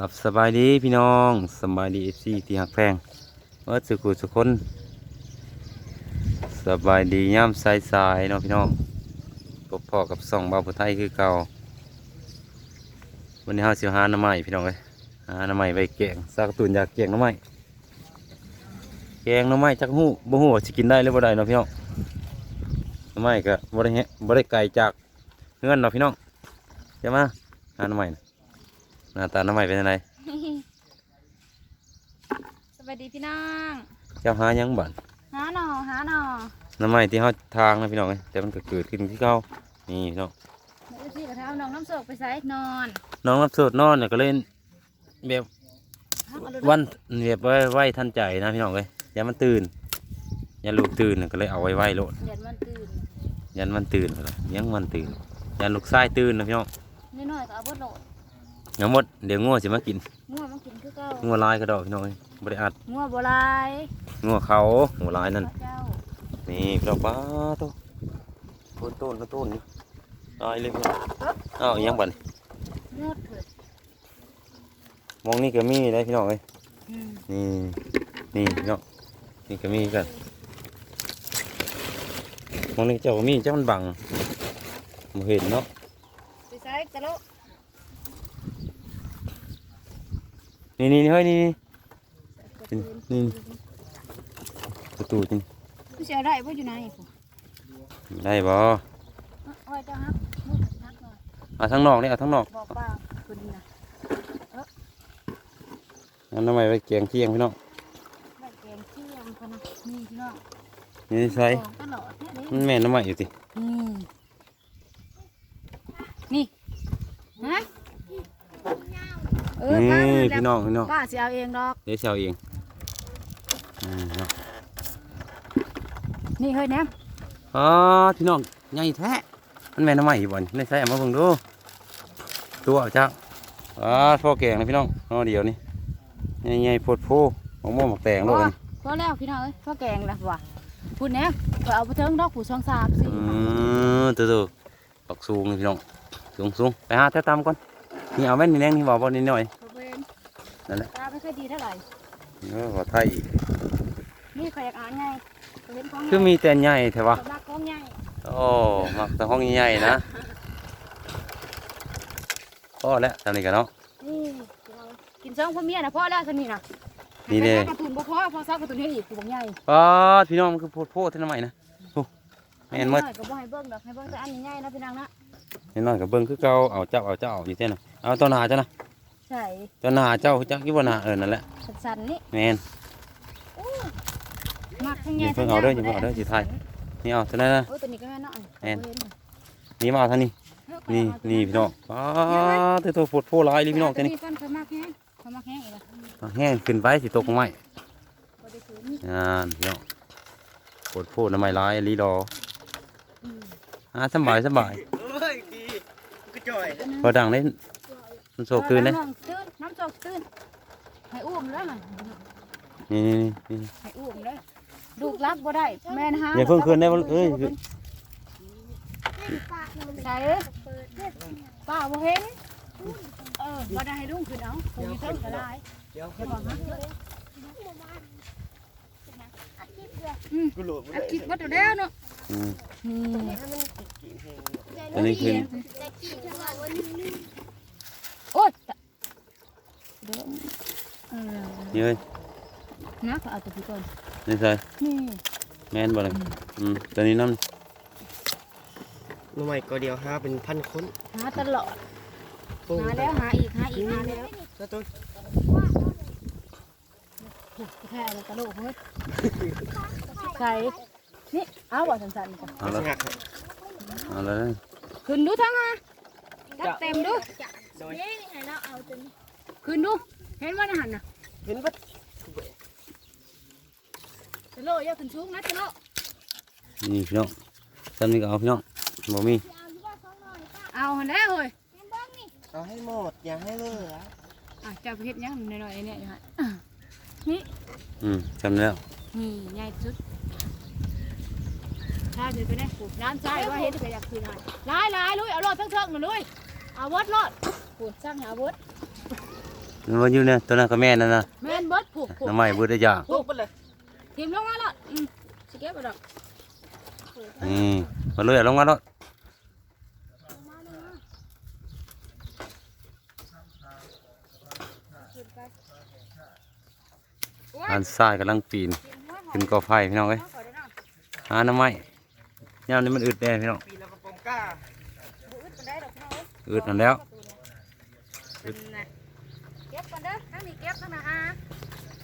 ครับสบายดีพี่น้องสบายดีเอฟซีที่หักแพงเมื่อสุกุสุคนสบายดีย่ำสายสายๆเนาะพี่น้องพบพ่อกับส่องบาวผู้ไทยคือเก่าวันนี้เฮาสิหาหน้ำใหม่พี่น้องเลยหาหน้ำใหม่ไปแกงซากตุนอยากแกงหน้ำใหม่แกงหน้ำใหม่จักหู้บ่หู้ว่าสิกินได้หรือบ่ได้เนาะพี่น้องหน้ำใหม่ก็บ่ได้แฮะบ่ได้ไกลจากเฮือนเนาะพี่น้องเดี๋ยวมาหาหน้ำใหม่ น่ะหน้าตาหน้ำใหม่เป็นยังไงสวัสดีพี่น้องเจ้าหายังบันหาหน่อหาหน่อน้ำไม้ที่เขาทางนะพี่น้องเอ้ยแต่มันก็เกิดขึ้นที่เขานี่พี่น้องเดี๋ยวพี่กับเท้าน้องน้ำโศกไปใส่นอน น้องรับสดนอนเนี่ยก็เล่นแบบพักเอาดูวันแบบไว้ไว้ทันใจนะพี่น้องเลยยันมันตื่นยันลูกตื่นน่ะก็เลยเอาไว้ไว้โลดเดี๋ยวมันตื่นยันมันตื่นเลยยังมันตื่นยันลูกชายตื่นนะพี่น้องนิดหน่อยก็เอาบดโหลดงั้ นหมดเดี๋ยวงัวสิมากินงัวมันกินคือเก่างัวลายก็ดอกพี่น้องเอ้ยบริอัดงัวโบรายงัวเขางัวลายนั่นพระเจ้านี่พี่น้องป้าโตต้นต้นก็ต้นนี่ตายเลยพี่น้องอ้าวอีหยังบันงดเถิดมองนี่ก็มีได้พี่น้องเอ้ยอืมนี่นี่พี่น้องนี่ก็มีกันมองนี่เจ้าก็มีเจ้ามันบังบ่เห็นเนาะไปใส่กะโหลก นี่นี่เฮ้ยนี่นี่กระตือนนี่ประตูจริงผู้เสียได้บ่อยู่ไหนผู้ได้บ่เอาไว้เจ้าฮักมุกฮักหน่อยเอาทั้งนอกนี่เอาทั้งนอกบอกป้าคุณนะนั่นทำไมไปเกียงเที่ยงพี่น้องได้แกงเที่ยงพะนะนี่พี่น้องนี่ใส่ของตลอดแท้เด้มันแม่นน้ำใหม่อยู่ติ อืมนี่ฮะเออ นี่ ป้ามาแล้ว พี่น้องพี่น้องป้าสิเอาเองดอกเดี๋ยวเช้าเองอืมเนาะนี่เฮ้ยแหนมอ๋อพี่น้องใหญ่แท้มันแม่นน้ำใหม่อยู่บ่นี่ใส่เอามาเบิ่งดูตัวจ้าอ๋อพ่อแกงนะพี่น้องเนาะเดี๋ยวนี่ใหญ่ๆโพดโพมะม่วงหมักแตงโลกนี่พอแล้วพี่น้องเอ้ยพ่อแกงละว่ะพูดแหนมก็เอาไปเทิงดอกผู้ช่องสามสี่อืมตัวตัวปักสูงนี่พี่น้องสูงสูงไปหาแท้ตามก่อนนี่เอาแม่นนี่แน่งนี่บอกบ่นิดหน่อยเขาเป็ นนั่นแหละตาไม่ค่อยดีเท่าไหร่เออว่าไทยอีกนี่ขอยากอ่านไงเขาเห็นของคือมีแต่ใหญ่แท้วะสำนักของใหญ่โอ้มักแต่ห้องใหญ่ๆนะพอแล้วทำนี่กันเนาะนี่พี่น้องกินซองพ่อเมียนะพ่อแล้วสนี่นะนี่เด้กระตุนบ่พ่อพอซักกระตุนให้อีกผู้บักใหญ่ป้าดพี่น้องมันคือโพดโพดเท่านั้นใหม่นะโอ้แม่นหมดอยก็บ่ให้เบิ่งดอกให้เบิ่งแต่อันใหญ่ๆนะพี่น้องนะนิดหน่อยกับเบิ้งคือเก่าเอาเจ้าเอาเจ้าอยู่เท่น่ะเอาต้นหนาเจ้านะ ใช่ต้นหนาเจ้าจักอยี่บนาเออนั่นแหละสันๆนี่แม่นมักทั้งใหอย่าญ่เพิ่งเอาเด้ออย่าเพิ่งเอาเด้อสิถ่ายนี่เอาเท่านั้นนะ โอ้ยตัวนี้ก็แม่นเนาะแม่น นี่มาเอาเท่านี้นี่นี่พี่น้องป้าดตัวโพดโพดหลายเลยพี่น้องเท่านี้ต้นเขามักแห้งเขามักแห้งอีกแล้วแห้งขึ้นไปสิตกลงไม้บ่ได้คืนอ่าพี่น้องโพดโพดน้ำไม้หลายลีรออืมอ่าสบายสบายเฮ้ยดีก็จ่อย พอดังเล่น มันโศกคืนเลยน้ำตื้นน้ำโศกตื้นให้อุ้มแล้วน่ะนี่นี่นี่นี่ให้อุ้มเลยลูกรับบ่ได้แม่นหาอย่าเพิ่งคืนได้บ่เอ้ยใช่เอ้ยป้าบ่เห็นเออบ่ได้ให้ลุงขึ้นเอาคงมีเทิงก็ได้เดี๋ยวเดี๋ยวบอกฮะกูโหลดอัดคลิปบ่ตัวแล้วเนาะอืมนี่ตัวนี้คือโอ๊ย เดี๋ยวเออนี่เอ้ยนะขอเอาตัวพี่ก่อนนี่ใส่นี่แม่นบ่เลยอืมตัวนี้น้ำรู้ไหมก็เดียวหาเป็นพันคนหาตลอดโอ้หาแล้วหาอีกหาอีกหาแล้วแล้วตัวแค่อะไรกระโดดเฮ้ยใส่นี่เอาบ่สั่นๆก่อนเอาล้วงักเอาล้วขึ้นดูทั้งอะจัดเต็มดูโดย ขึ้นดู เห็นว่าในหันน่ะเห็นว่าจะโลอย่าขึ้นสูงนะจะโลนี่พี่น้องซ้ำนี่ก็เอาพี่น้องบ่มี เอาหันแล้วเฮ้ยเอาให้หมดอย่าให้เหลืออะจับเห็ดยังหน่อยๆเนี่ยอยู่ฮะอืมจำแล้วนี่ใหญ่สุดถ้าเดินไปได้ปลูกน้ำใจว่าเห็นก็อยากคืนหน่อยลายลายลุยเอารถทั้งเทิงหน่อยลุยเอาวดรถปวดสร้างหาวด มันอยู่เนี่ยตัวนั้นก็แม่นั่นนะแม่นเบิดผูกผูกน้ำไม้บุตรยาลูกไปเลยทีมลงมาแล้วอืมสิเก็บบ่ดอกนี่มาเลยลงมาแล้วอันซ้ายกำลังปีนขึ้นกอไผ่พี่น้องเอ้ยหาหน้ำไม้ยามนี้มันอึดแน่พี่น้องปีแล้วก็ปอมก้าอึดนั่นแล้วเก็บก่อนเด้อ ทั้งนี้เก็บทั้งนั้นหา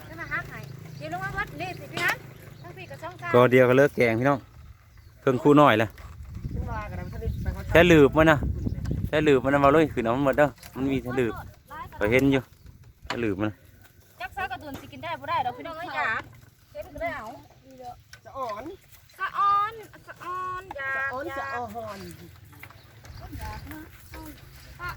ทั้งนั้นหาไข่เก็บลงมาเบิดนี่สิพี่นั้นทั้งพี่ก็ช่องทางก็เดียวก็เลิกแกงพี่น้องเครื่องคู่น้อยแหละทุกลากันนะท่านนี่ไปเขาแค่ลืบมันนะแค่ลืบมันนะมาเลยคือน้ำมันหมดเด้อมันมีแค่ลืบก็เห็นอยู่แค่ลืบมันจักซากระตุนสิกินได้บ่ได้ดอกพี่น้องเอ้ยอยากเก็บก็ได้เอาจะอ่อนสะออนสะออนอยากอ่อนอยาจะกอ่อนอยากนะป้า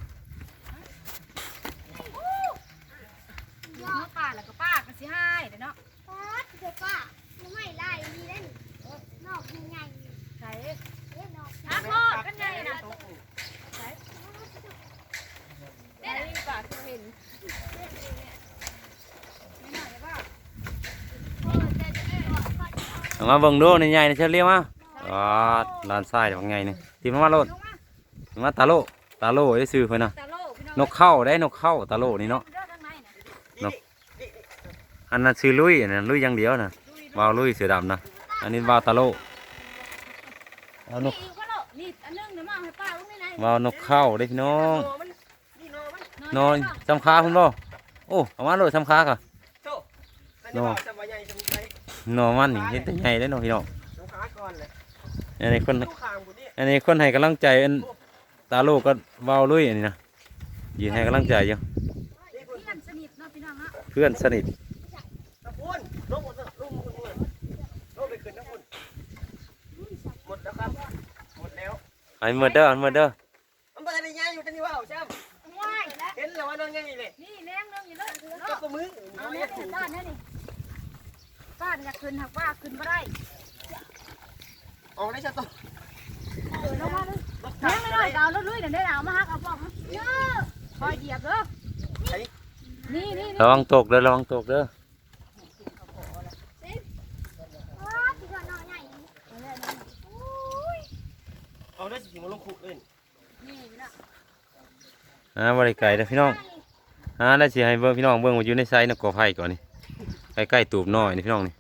เมื่อป้าแล้วก็ป้าก็สิให้เด้อเนาะ ป้าเดี๋ยวป้าหนูไม่ไล่ดีเล่นนอกยังไง ใส่ เล่นนอก ฮักโลดกันไงนะใส่ใส่ป้าคือเห็นไม่น่าจะว่า เอามาเบิ่งดูในใหญ่ในเชอเรียกมาอ๋อลานทรายบางไงนี่ทีมามาโลดลงมาทีมาตาโลตาโลได้ซื้อเพิ่นน่ะตาโลพี่น้องนกเข้าได้นกเข้าตาโลนี่เนาะเด้อทางไหนน่ะอันนั้นซื้อลุยอันนั้นลุยอย่างเดียวน่ะวาวลุยเสือดำนะอันนี้วาวตาโลเอานนี่กอีกว่าโลนี่อันนึงเดี๋ยวมาเอาให้ป้าลงในไหนวาวนกเข้าได้พี่น้องโนมันนี่โนมันนอนจำคาคุณบ่โอ้เอามาโลดจำคาค่ะโตอัน นอมันนี่เห็นแต่ใหญ่ได้เนาะพี่น้องลูกค้าก่อนเลยอันนี้คนลูกค้าคนนี้อันนี้คนให้กำลังใจอันตาโลก็วาวลุยอันนี้นะยืนให้กำลังใจอยู่นี่คนเพื่อนสนิทเนาะพี่น้องเนาะเพื่อนสนิทตะพูนลงหมดแล้วลงหมดเลยลงไปขึ้นนะคุณหมดแล้วครับหมดแล้วไอ้เมอร์เดอร์เมอร์เดอร์มันเป็นอะไรง่ายอยู่ที่นี่ว่าใช่ไหมว้ายแล้วเห็นแล้วว่านอนง่ายเลยนี่แรงนึงอยู่เลยก็เนาะตัวมือเอาเนี่ยถึงด้านนี้นี่ ป้าอยากขึ้นหักป้าขึ้นมาได้ออกได้ชัดตัวเดินลงมาเลยรถแม่ถังไม่ได้เอารถลุยเดี๋ยวได้เอามาฮักเอาบอกเยอะคอยเหยียบเด้อนี่นี่ระวังตกเด้อระวังตกเด้อป้าที่ว่านอกใหญ่ออกได้สิมาลงขุเลยนี่นะอ่าบริไก่เด้อพี่น้องอ่าได้สิให้เบิ่งพี่น้องเบิ่งว่าอยู่ในไซน์นกกอไผ่ก่อนนี่ใกล้ๆตูบน้อยนี่พี่น้องนี่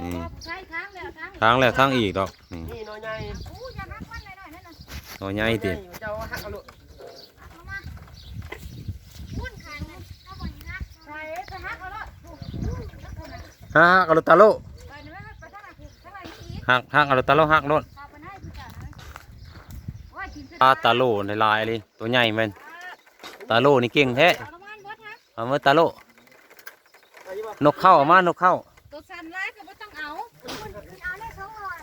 นี่ใช้ค้างแล้วค้างทางแล้วทางอีกดอกนี่นี่น้อยใหญ่อู้อย่าฮักมันเลยหน่อยนั่นน่ะตัวใหญ่ติเจ้าหักเอาลูกเอามาพุ่นขางนึงก็บ่นนะใส่ไปฮักเอาละฮักเอารถตาโลไปนี่ไม่ไปทางไหนทางไหนอีกฮักฮักเอารถตาโลฮักรถตาไปไหนพี่จ๋าว่ากินปลาตาโลในลายเลยตัวใหญ่แม่นตาโลนี่เก่งแท้เอาน้ำมันเบิดฮะเอามาตาโลไปยี่บ้านกเข้าเอามานกเข้า ตัวสั่นร้ายก็บ่ต้องเอา เอาได้สองร้อย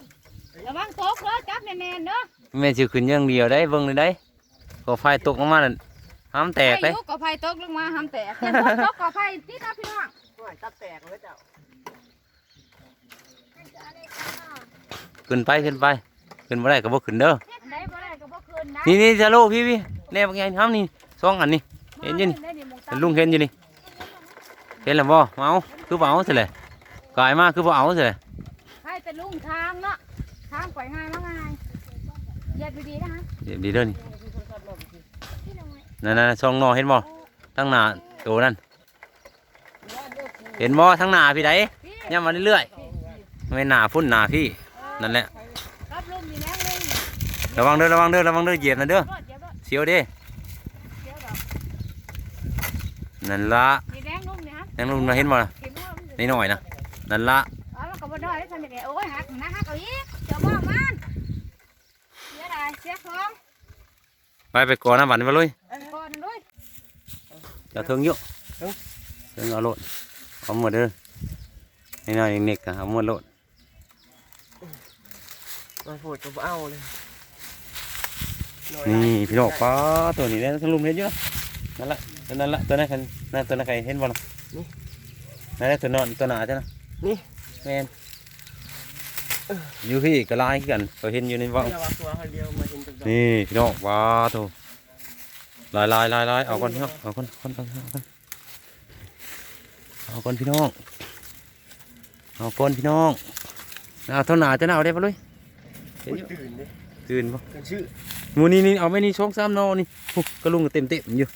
ระวังตกเด้อจับ แน่นๆเด้อแม่นสิขึ้นอย่างเดียวได้เบิ่งเลยได้กอไฟตกลงมานั่นห้ามแตกเลยอายุกอไผ่ตกลงมาห้ามแตกแต่ฝนตกกอไผ่ที่นะพี่น้องว่าตัดแตกเลยเจ้าขึ้นไปขึ้นไป ขึ้นบ่ได้ก็บ่ขึ้นเด้อ อันใดบ่ได้ก็บ่คืนนะนี่นี่ตาโลพี่พี่แน่บางอย่างทำนี่สองอันนี่เห็นอยังนี่ได้หมองตา ลุงเห็นอยู่นี่เห็นแล้วบ่มาเอาคือบ่เอาซะเลยกลายมาคือบ่เอาซะเลย ให้แต่ลุงทางเนาะทางปล่อยง่ายมาง่าย เหยียดดีๆนะฮะเดี๋ยวดีเด้อนี่ที่หน่อยนั่นนั่นช่องนอเห็นบ่ทั้งหน้าโตนั่นเห็นบ่ทั้งหน้าพี่ใดพี่ย่ำมาเรื่อยๆไม่หน้าพุ่นหน้าพี่นั่นแหละรับลุงนี่แน่ลุงระวังเด้อระวังเด้อระวังเด้อเหยียบนะเด้อรถเหยียบรถเสียวเด้เดี๋ยวดอกนั่นละนี่แดงลุงนี่ฮะยังลุงมาเห็นบ่ล่ะเห็นว่ามันนี่หน่อยนะนั่นละอ๋อมันก็บ่ได้แล้วทำยังไงโอ้ยหักนะหักเอาอีกเดี๋ยวบอกมันเสียดายเสียข องไปไปก่อนนะบัดนี้มาเลยก่อนด้วยจะเทิงอยู่เทิงเอาโลดเอาหมดเด้อนี่น่อยเน็กๆอะเอาหมดโลดมาพูดก็เอาเลยนี่พี่น้องป้าตัวนี้เนี่ยทั้งลุมเห็นเยอะนั่นละตัวนั้นละตัวนั้นคันนั่นตัวนั้นใครเห็นบ่ล่ะนั่นแหละตัวนอนตัวหนาจ้ะนะแม่น อยู่พี่ก็ลายคือกันเขาเห็นอยู่ในว่างเราตัวคนเดียวมาเห็นตัวนี่พี่น้องว้าโตลายลายลายลายเอาก่อนพี่น้องเอาก่อนก่อนก่อนก่อนเอาก่อนพี่น้องเอาก่อนพี่น้องเอาเท่าหนาจะหนาวได้ปะลุยเห็นอยู่ตื่นเลยตื่นปะตื่นชื่อมูนี่นี่เอาไม่นี่ช่องสามนอนี่โอ้กระลุงก็เต็มเต็มอยู่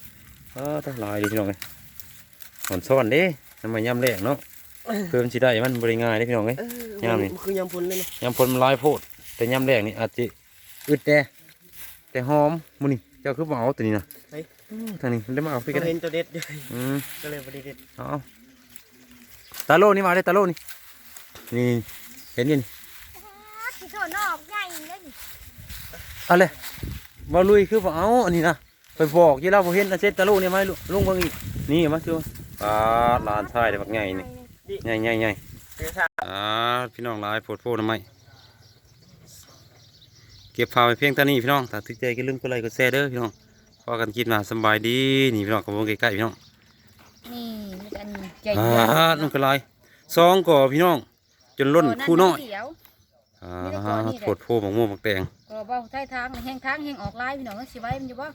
เออถ้าลายดีพี่น้องเลยหอนซ่อนเด้ทำไมย่ำแรงเนาะ เพิ่มสิได้มันบริง่ายได้พี่น้องเลยเออยามนี่มันคือยำพลเลยเนาะยำพลมันลายโพด แต่ยำแรงนี่อาจจะอึดแต่แต่หอมมูนี่เจ้าคือบ่เอาตัวนี้นะอืมทางนี้ได้มาเอาไปกันเราเห็นตัวเด็ดอยู่อืมก็เลยพอดีเด็ดเอาตาโลนี่มาได้ตาโลนี่นี่เห็นอยังนี่ที่โถนอกใหญ่เลยนี่เอาเลยบอลุยคือบ่เอาอันนี้นะไปบอกยี่เราบ่เห็นอาเซ็ตตาโลนี่ไหมาให้ลุลุงเบิ่งอีกนี่มาชัวปลาลานทรายได้บักใหญ่นี่ ใหญ่ใหญ่ใหญ่เดี๋ยวถ้าอ่าพี่น้องหลายโพดโพดทำไมเก็บพาไปเพียงเท่านี้พี่น้องถ้าถึกใจก็ลืมกดไลค์กดแชร์เด้อพี่น้องพอกันกินมาสำบายดีนี่พี่น้องกับวงใกล้ๆพี่น้องนี่มันกันใจอ่าเย็นน้องกระไรซองก่อพี่น้อง จนล้นคู่น้อยเดียวอ่าโพดโพดหมกม่วงหมกแดงก็เบาท้ายทางแห้งทางแห้งออกลายพี่น้องก็สิไว้มันอยู่บ่